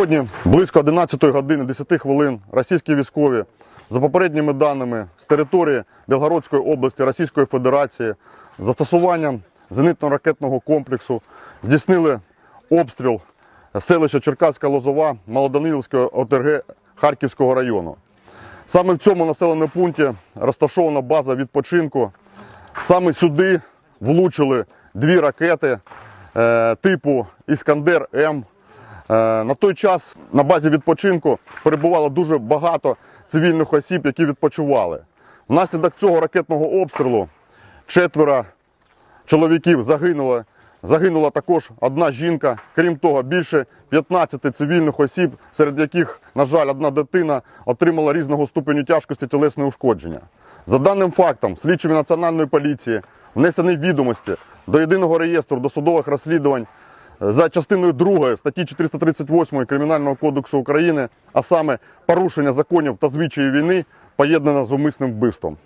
Сьогодні близько 11 години 10 хвилин російські військові за попередніми даними з території Білгородської області Російської Федерації застосуванням зенитно-ракетного комплексу здійснили обстріл селища Черкаська Лозова Малоданилівського ОТРГ Харківського району. Саме в цьому населеному пункті розташована база відпочинку. Саме сюди влучили дві ракети е, типу Іскандер М. Е, на той час на базі відпочинку перебувало дуже багато цивільних осіб, які відпочивали. Внаслідок цього ракетного обстрілу четверо чоловіків загинуло. Загинула також одна жінка. Крім того, більше 15 цивільних осіб, серед яких, на жаль, одна дитина отримала різного ступеню тяжкості тілесне ушкодження. За даним фактом, слідчими національної поліції внесені відомості до єдиного реєстру досудових розслідувань за частиною 2 статті 438 Кримінального кодексу України, а саме порушення законів та звичаїв війни, поєднане з умисним вбивством.